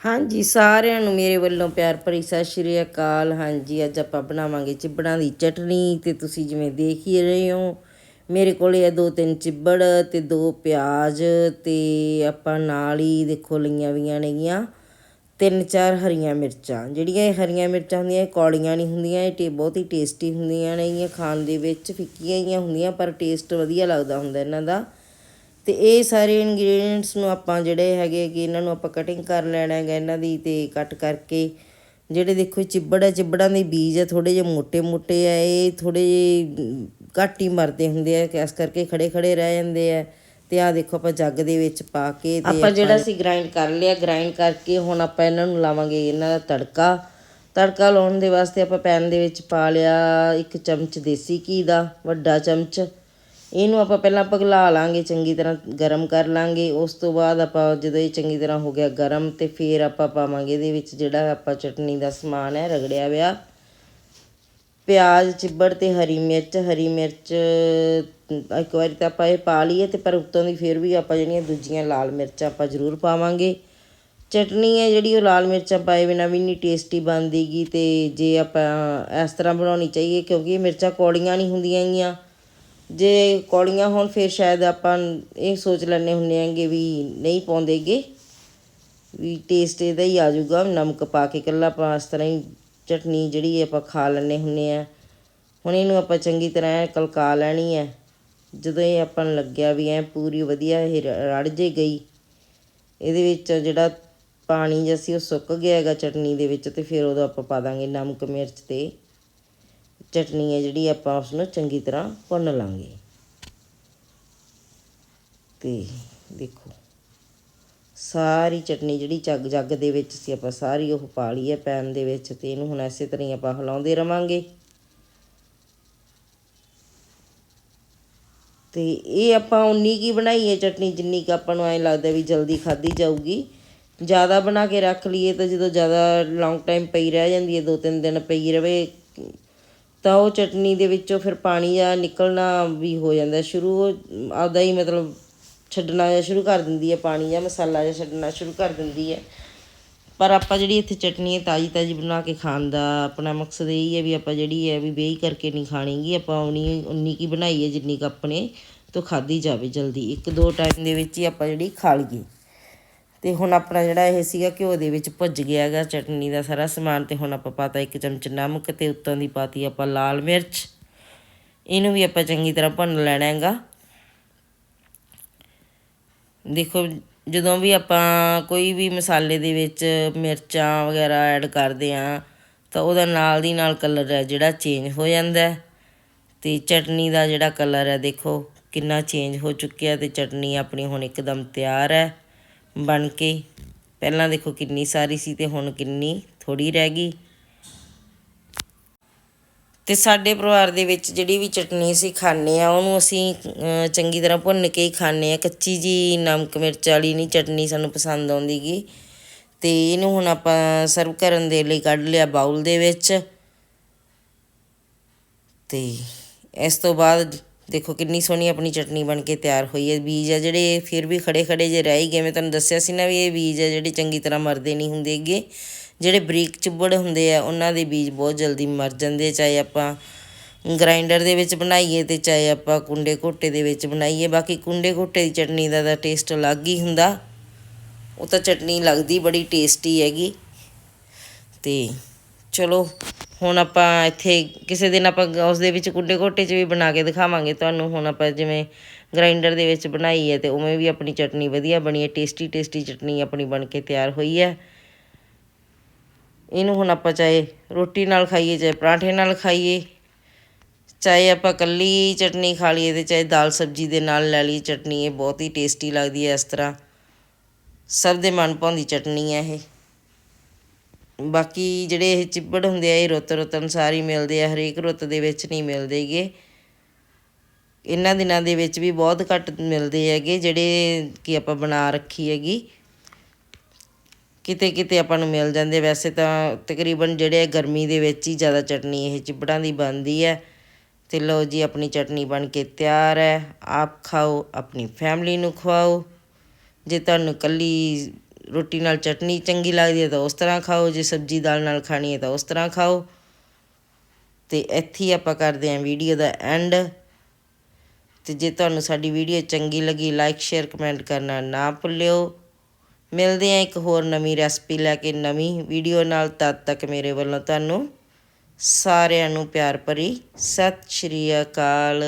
ਹਾਂਜੀ, ਸਾਰਿਆਂ ਨੂੰ ਮੇਰੇ ਵੱਲੋਂ ਪਿਆਰ ਭਰੀ ਸਤਿ ਸ਼੍ਰੀ ਅਕਾਲ। ਹਾਂਜੀ, ਅੱਜ ਆਪਾਂ ਬਣਾਵਾਂਗੇ ਚਿੱਬੜਾਂ ਦੀ ਚਟਨੀ ਤੇ ਤੁਸੀਂ ਜਿਵੇਂ ਦੇਖ ਹੀ ਰਹੇ ਹੋ। ਮੇਰੇ ਕੋਲ ਆ ਦੋ ਤਿੰਨ ਚਿੱਬੜ ਤੇ ਦੋ ਪਿਆਜ਼ ਤੇ ਆਪਾਂ ਨਾਲ ਹੀ ਦੇਖੋ ਲਈਆਂ ਵੀਆਂ ਨੇਗੀਆਂ। ਤਿੰਨ ਚਾਰ ਹਰੀਆਂ ਮਿਰਚਾਂ। ਜਿਹੜੀਆਂ ਇਹ ਹਰੀਆਂ ਮਿਰਚਾਂ ਹੁੰਦੀਆਂ, ਇਹ ਕੌੜੀਆਂ ਨਹੀਂ ਹੁੰਦੀਆਂ, ਇਹ ਟੇ, ਬਹੁਤ ਹੀ ਟੇਸਟੀ ਹੁੰਦੀਆਂ ਨੇਗੀਆਂ। ਖਾਣ ਦੇ ਵਿੱਚ ਫਿੱਕੀਆਂ ਜਿਹੀਆਂ ਹੁੰਦੀਆਂ, ਪਰ ਟੇਸਟ ਵਧੀਆ ਲੱਗਦਾ ਹੁੰਦਾ ਇਹਨਾਂ ਦਾ। ਤੇ ਇਹ ਸਾਰੇ ਇਨਗਰੀਡੀਐਂਟਸ ਨੂੰ ਆਪਾਂ ਜਿਹੜੇ ਹੈਗੇ ਕਿ ਇਹਨਾਂ ਨੂੰ ਆਪਾਂ ਕਟਿੰਗ ਕਰ ਲੈਣਾ ਹੈਗਾ ਇਹਨਾਂ ਦੀ ਤੇ ਕੱਟ ਕਰਕੇ ਜਿਹੜੇ ਦੇਖੋ ਚਿੱਬੜ ਹੈ ਚਿੱਬੜਾਂ ਦੇ ਬੀਜ ਆ ਥੋੜੇ ਜਿਹੇ ਮੋٹے-ਮੋٹے ਆ ਇਹ ਥੋੜੇ ਜਿਹੇ ਘੱਟ ਹੀ ਮਰਦੇ ਹੁੰਦੇ ਆ ਇਸ ਕਰਕੇ ਖੜੇ-ਖੜੇ ਰਹਿ ਜਾਂਦੇ ਆ ਤੇ ਆ ਦੇਖੋ ਆਪਾਂ ਜੱਗ ਦੇ ਵਿੱਚ ਪਾ ਕੇ ਤੇ ਆਪਾਂ ਜਿਹੜਾ ਸੀ ਗ੍ਰਾਈਂਡ ਕਰ ਲਿਆ ਗ੍ਰਾਈਂਡ ਕਰਕੇ ਹੁਣ ਆਪਾਂ ਇਹਨਾਂ ਨੂੰ ਲਾਵਾਂਗੇ ਇਹਨਾਂ ਦਾ ਤੜਕਾ। ਤੜਕਾ ਲਾਉਣ ਦੇ ਵਾਸਤੇ ਆਪਾਂ ਪੈਨ ਦੇ ਵਿੱਚ ਪਾ ਲਿਆ ਇੱਕ ਚਮਚ ਦੇਸੀ ਘੀ ਦਾ ਵੱਡਾ ਚਮਚ। ਇਹਨੂੰ ਆਪਾਂ ਪਹਿਲਾਂ ਪਗਲਾ ਲਾਂਗੇ, ਚੰਗੀ ਤਰ੍ਹਾਂ ਗਰਮ ਕਰ ਲਾਂਗੇ। ਉਸ ਤੋਂ ਬਾਅਦ ਆਪਾਂ ਜਦੋਂ ਇਹ ਚੰਗੀ ਤਰ੍ਹਾਂ ਹੋ ਗਿਆ ਗਰਮ ਤੇ ਫਿਰ ਆਪਾਂ ਪਾਵਾਂਗੇ ਇਹਦੇ ਵਿੱਚ ਜਿਹੜਾ ਆਪਾਂ ਚਟਨੀ ਦਾ ਸਮਾਨ ਹੈ, ਰਗੜਿਆ ਹੋਇਆ। ਪਿਆਜ਼, ਚਿੱਬੜ ਤੇ ਹਰੀ ਮਿਰਚ ਹਰੀ ਮਿਰਚ, ਇੱਕ ਵਾਰੀ ਤਾਂ ਆਪਾਂ ਇਹ ਪਾ ਲਈਏ ਤੇ ਪਰ ਉੱਤੋਂ ਦੀ ਫਿਰ ਵੀ ਆਪਾਂ ਜਿਹੜੀਆਂ ਦੂਜੀਆਂ ਲਾਲ ਮਿਰਚਾਂ ਆਪਾਂ ਜ਼ਰੂਰ ਪਾਵਾਂਗੇ। ਚਟਨੀ ਹੈ ਜਿਹੜੀ, ਉਹ ਲਾਲ ਮਿਰਚਾਂ ਪਾਏ ਬਿਨਾਂ ਵੀ ਨਹੀਂ ਟੇਸਟੀ ਬਣਦੀਗੀ ਤੇ ਜੇ ਆਪਾਂ ਇਸ ਤਰ੍ਹਾਂ ਬਣਾਉਣੀ ਚਾਹੀਏ ਕਿਉਂਕਿ ਇਹ ਮਿਰਚਾਂ ਕੌੜੀਆਂ ਨਹੀਂ ਹੁੰਦੀਆਂ ਗੀਆਂ। ਜੇ ਕੌੜੀਆਂ ਹੋਣ, ਫਿਰ ਸ਼ਾਇਦ ਆਪਾਂ ਇਹ ਸੋਚ ਲੈਂਦੇ ਹੁੰਦੇ ਆਂਗੇ ਵੀ ਨਹੀਂ ਪਾਉਂਦੇਗੇ। ਵੀ ਟੇਸਟ ਇਹਦਾ ਹੀ ਆ ਜਾਊਗਾ, ਨਮਕ ਪਾ ਕੇ ਇਕੱਲਾ ਆਪਾਂ ਇਸ ਤਰ੍ਹਾਂ ਹੀ ਚਟਨੀ ਜਿਹੜੀ ਆਪਾਂ ਖਾ ਲੈਂਦੇ ਹੁੰਦੇ ਆ। ਹੁਣ ਇਹਨੂੰ ਆਪਾਂ ਚੰਗੀ ਤਰ੍ਹਾਂ ਕਲਕਾ ਲੈਣੀ ਹੈ ਜਦੋਂ ਇਹ ਆਪਾਂ ਨੂੰ ਲੱਗਿਆ ਵੀ ਐ ਪੂਰੀ ਵਧੀਆ ਇਹ ਰੜ ਜੇ ਗਈ। ਇਹਦੇ ਵਿੱਚ ਜਿਹੜਾ ਪਾਣੀ ਜਿਹਾ ਸੀ ਉਹ ਸੁੱਕ ਗਿਆ ਹੈਗਾ ਚਟਨੀ ਦੇ ਵਿੱਚ ਤੇ ਫਿਰ ਉਦੋਂ ਆਪਾਂ ਪਾ ਦਾਂਗੇ ਨਮਕ, ਮਿਰਚ ਤੇ। ਚਟਨੀ ਹੈ ਜਿਹੜੀ ਆਪਾਂ ਉਸ ਨੂੰ ਚੰਗੀ ਤਰ੍ਹਾਂ ਭੁੰਨ ਲਾਂਗੇ। ਤੇ ਦੇਖੋ, ਸਾਰੀ ਚਟਨੀ ਜਿਹੜੀ ਜੱਗ ਜੱਗ ਦੇ ਵਿੱਚ ਸੀ, ਆਪਾਂ ਸਾਰੀ ਉਹ ਪਾ ਲਈ ਹੈ ਪੈਨ ਦੇ ਵਿੱਚ ਤੇ ਇਹਨੂੰ ਹੁਣ ਐਸੇ ਤਰ੍ਹਾਂ ਹੀ ਆਪਾਂ ਹਿਲਾਉਂਦੇ ਰਵਾਂਗੇ। ਤੇ ਇਹ ਆਪਾਂ ਉਨੀ ਕੀ ਬਣਾਈ ਹੈ ਚਟਨੀ, ਜਿੰਨੀ ਕੁ ਆਪਾਂ ਨੂੰ ਐਂ ਲੱਗਦਾ ਵੀ ਜਲਦੀ ਖਾਧੀ ਜਾਊਗੀ। ਜ਼ਿਆਦਾ ਬਣਾ ਕੇ ਰੱਖ ਲਈਏ ਤਾਂ ਜਦੋਂ ਜ਼ਿਆਦਾ ਲੌਂਗ ਟਾਈਮ ਪਈ ਰਹਿ ਜਾਂਦੀ ਹੈ, ਦੋ ਤਿੰਨ ਦਿਨ ਪਈ ਰਵੇ ਤਾਂ ਉਹ ਚਟਨੀ ਦੇ ਵਿੱਚੋਂ ਫਿਰ ਪਾਣੀ ਆ ਨਿਕਲਣਾ ਵੀ ਹੋ ਜਾਂਦਾ ਸ਼ੁਰੂ ਉਹ ਆਪਦਾ ਹੀ ਮਤਲਬ ਛੱਡਣਾ ਜਿਹਾ ਸ਼ੁਰੂ ਕਰ ਦਿੰਦੀ ਹੈ ਪਾਣੀ ਜਾਂ ਮਸਾਲਾ ਜਿਹਾ ਛੱਡਣਾ ਸ਼ੁਰੂ ਕਰ ਦਿੰਦੀ ਹੈ। ਪਰ ਆਪਾਂ ਜਿਹੜੀ ਇੱਥੇ ਚਟਨੀ ਹੈ ਤਾਜੀ ਤਾਜੀ ਬਣਾ ਕੇ ਖਾਣ ਦਾ ਆਪਣਾ ਮਕਸਦ ਇਹ ਹੀ ਹੈ ਵੀ ਆਪਾਂ ਜਿਹੜੀ ਹੈ ਵੀ ਵੇਈ ਕਰਕੇ ਨਹੀਂ ਖਾਣੀਗੀ। ਆਪਾਂ ਉਨੀ ਉਨੀ ਕੀ ਬਣਾਈ ਹੈ ਜਿੰਨੀ ਕੁ ਆਪਣੇ ਤੋਂ ਖਾਧੀ ਜਾਵੇ ਜਲਦੀ। ਇੱਕ ਦੋ ਟਾਈਮ ਦੇ ਵਿੱਚ ਹੀ ਆਪਾਂ ਜਿਹੜੀ ਖਾ ਲਈਏ ਤੇ ਹੁਣ ਆਪਣਾ ਜਿਹੜਾ ਇਹ ਸੀਗਾ ਘਿਓ ਦੇ ਵਿੱਚ ਭੁੱਜ ਗਿਆ ਹੈਗਾ, ਚਟਨੀ ਦਾ ਸਾਰਾ ਸਮਾਨ ਤੇ ਹੁਣ ਆਪਾਂ ਪਾਤਾ ਇੱਕ ਚਮਚ ਨਮਕ ਤੇ ਉੱਤੋਂ ਦੀ ਪਾਤੀ ਆਪਾਂ ਲਾਲ ਮਿਰਚ। ਇਹਨੂੰ ਵੀ ਆਪਾਂ ਚੰਗੀ ਤਰ੍ਹਾਂ ਭੁੰਨ ਲੈਣਾ ਹੈਗਾ। ਦੇਖੋ, ਜਦੋਂ ਵੀ ਆਪਾਂ ਕੋਈ ਵੀ ਮਸਾਲੇ ਦੇ ਵਿੱਚ ਮਿਰਚਾਂ ਵਗੈਰਾ ਐਡ ਕਰਦੇ ਆ ਤਾਂ ਉਹਦਾ ਨਾਲ ਦੀ ਨਾਲ ਕਲਰ ਹੈ ਜਿਹੜਾ ਚੇਂਜ ਹੋ ਜਾਂਦਾ ਹੈ। ਤੇ ਚਟਨੀ ਦਾ ਜਿਹੜਾ ਕਲਰ ਹੈ ਦੇਖੋ, ਕਿੰਨਾ ਚੇਂਜ ਹੋ ਚੁੱਕਿਆ ਤੇ ਚਟਨੀ ਆਪਣੀ ਹੁਣ ਇੱਕਦਮ ਤਿਆਰ ਹੈ। ਬਣ ਕੇ ਪਹਿਲਾਂ ਦੇਖੋ ਕਿੰਨੀ ਸਾਰੀ ਸੀ ਤੇ ਹੁਣ ਕਿੰਨੀ ਥੋੜੀ ਰਹਿ ਗਈ। ਤੇ ਸਾਡੇ ਪਰਿਵਾਰ ਦੇ ਵਿੱਚ ਜਿਹੜੀ ਵੀ ਚਟਨੀ ਅਸੀਂ ਖਾਂਦੇ ਆ ਉਹਨੂੰ ਅਸੀਂ ਚੰਗੀ ਤਰ੍ਹਾਂ ਭੁੰਨ ਕੇ ਹੀ ਖਾਂਦੇ ਆ ਕੱਚੀ ਜੀ ਨਮਕ ਮਿਰਚ ਵਾਲੀ ਨਹੀਂ ਚਟਨੀ ਸਾਨੂੰ ਪਸੰਦ ਆਉਂਦੀਗੀ। ਤੇ ਇਹਨੂੰ ਹੁਣ ਆਪਾਂ ਸਰਵ ਕਰਨ ਦੇ ਲਈ ਕੱਢ ਲਿਆ ਬਾਉਲ ਦੇ ਵਿੱਚ। ਤੇ ਇਸ ਤੋਂ ਬਾਅਦ ਦੇਖੋ ਕਿੰਨੀ ਸੋਹਣੀ ਆਪਣੀ ਚਟਨੀ ਬਣ ਕੇ ਤਿਆਰ ਹੋਈ ਹੈ ਬੀਜ ਆ ਜਿਹੜੇ ਫਿਰ ਵੀ ਖੜੇ ਖੜੇ ਜੇ ਰਹਿ ਹੀ ਗਏ ਮੈਂ ਤੁਹਾਨੂੰ ਦੱਸਿਆ ਸੀ ਨਾ ਵੀ ਇਹ ਬੀਜ ਆ ਜਿਹੜੇ ਚੰਗੀ ਤਰ੍ਹਾਂ ਮਰਦੇ ਨਹੀਂ ਹੁੰਦੇਗੇ ਜਿਹੜੇ ਬਰੀਕ ਚੁੱਬੜ ਹੁੰਦੇ ਆ ਉਹਨਾਂ ਦੇ ਬੀਜ ਬਹੁਤ ਜਲਦੀ ਮਰ ਜਾਂਦੇ ਆ, ਚਾਹੇ ਆਪਾਂ ਗ੍ਰਾਈਂਡਰ ਦੇ ਵਿੱਚ ਬਣਾਈਏ ਤੇ ਚਾਹੇ ਆਪਾਂ ਕੁੰਡੇ ਘੋਟੇ ਦੇ ਵਿੱਚ ਬਣਾਈਏ ਬਾਕੀ ਕੁੰਡੇ ਘੋਟੇ ਦੀ ਚਟਨੀ ਦਾ ਤਾਂ ਟੇਸਟ ਅਲੱਗ ਹੀ ਹੁੰਦਾ ਉਹ ਤਾਂ ਚਟਨੀ ਲੱਗਦੀ ਬੜੀ ਟੇਸਟੀ ਹੈਗੀ ਤੇ ਚਲੋ ਹੁਣ ਆਪਾਂ ਇੱਥੇ ਕਿਸੇ ਦਿਨ ਆਪਾਂ ਉਸ ਦੇ ਵਿੱਚ ਕੁੰਡੇ ਘੋਟੇ 'ਚ ਵੀ ਬਣਾ ਕੇ ਦਿਖਾਵਾਂਗੇ ਤੁਹਾਨੂੰ। ਹੁਣ ਆਪਾਂ ਜਿਵੇਂ ਗ੍ਰਾਈਂਡਰ ਦੇ ਵਿੱਚ ਬਣਾਈ ਹੈ ਤੇ ਉਵੇਂ ਵੀ ਆਪਣੀ ਚਟਨੀ ਵਧੀਆ ਬਣੀ ਹੈ। ਟੇਸਟੀ ਟੇਸਟੀ ਚਟਨੀ ਆਪਣੀ ਬਣ ਕੇ ਤਿਆਰ ਹੋਈ ਹੈ। ਇਹਨੂੰ ਹੁਣ ਆਪਾਂ ਚਾਹੇ ਰੋਟੀ ਨਾਲ ਖਾਈਏ, ਚਾਹੇ ਪਰਾਂਠੇ ਨਾਲ ਖਾਈਏ, ਚਾਹੇ ਆਪਾਂ ਕੱਲੀ ਚਟਨੀ ਖਾ ਲਈਏ ਤੇ ਚਾਹੇ ਦਾਲ ਸਬਜੀ ਦੇ ਨਾਲ ਲੈ ਲਈ ਚਟਨੀ, ਇਹ ਬਹੁਤ ਹੀ ਟੇਸਟੀ ਲੱਗਦੀ ਹੈ ਇਸ ਤਰ੍ਹਾਂ। ਸਭ ਦੇ ਮਨ ਭਾਉਂਦੀ ਚਟਨੀ ਹੈ ਇਹ। ਬਾਕੀ ਜਿਹੜੇ ਇਹ ਚਿੱਬੜ ਹੁੰਦੇ ਆ, ਇਹ ਰੁੱਤ ਰੁੱਤ ਅਨੁਸਾਰ ਹੀ ਮਿਲਦੇ ਆ, ਹਰੇਕ ਰੁੱਤ ਦੇ ਵਿੱਚ ਨਹੀਂ ਮਿਲਦੇਗੇ ਇਹਨਾਂ ਦਿਨਾਂ ਦੇ ਵਿੱਚ ਵੀ ਬਹੁਤ ਘੱਟ ਮਿਲਦੇ ਹੈਗੇ, ਜਿਹੜੇ ਕਿ ਆਪਾਂ ਬਣਾ ਰੱਖੀ ਹੈਗੀ। ਕਿਤੇ ਕਿਤੇ ਆਪਾਂ ਨੂੰ ਮਿਲ ਜਾਂਦੇ। ਵੈਸੇ ਤਾਂ ਤਕਰੀਬਨ ਜਿਹੜੇ ਗਰਮੀ ਦੇ ਵਿੱਚ ਹੀ ਜ਼ਿਆਦਾ ਚਟਨੀ ਇਹ ਚਿਬੜਾਂ ਦੀ ਬਣਦੀ ਹੈ। ਤੇ ਲਓ ਜੀ, ਆਪਣੀ ਚਟਨੀ ਬਣ ਕੇ ਤਿਆਰ ਹੈ। ਆਪ ਖਾਓ, ਆਪਣੀ ਫੈਮਿਲੀ ਨੂੰ ਖਵਾਓ। ਜੇ ਤੁਹਾਨੂੰ ਕੱਲੀ ਰੋਟੀ ਨਾਲ ਚਟਨੀ ਚੰਗੀ ਲੱਗਦੀ ਹੈ ਤਾਂ ਉਸ ਤਰ੍ਹਾਂ ਖਾਓ, ਜੇ ਸਬਜ਼ੀ ਦਾਲ ਨਾਲ ਖਾਣੀ ਹੈ ਤਾਂ ਉਸ ਤਰ੍ਹਾਂ ਖਾਓ। ਤੇ ਇੱਥੇ ਆਪਾਂ ਕਰਦੇ ਹਾਂ ਵੀਡੀਓ ਦਾ ਐਂਡ। ਤੇ ਜੇ ਤੁਹਾਨੂੰ ਸਾਡੀ ਵੀਡੀਓ ਚੰਗੀ ਲੱਗੀ ਲਾਈਕ ਸ਼ੇਅਰ ਕਮੈਂਟ ਕਰਨਾ ਨਾ ਭੁੱਲਿਓ। ਮਿਲਦੇ ਹਾਂ ਇੱਕ ਹੋਰ ਨਵੀਂ ਰੈਸਪੀ ਲੈ ਕੇ ਨਵੀਂ ਵੀਡੀਓ ਨਾਲ, ਤਦ ਤੱਕ ਮੇਰੇ ਵੱਲੋਂ ਤੁਹਾਨੂੰ ਸਾਰਿਆਂ ਨੂੰ ਪਿਆਰ ਭਰੀ। ਸਤਿ ਸ਼੍ਰੀ ਅਕਾਲ।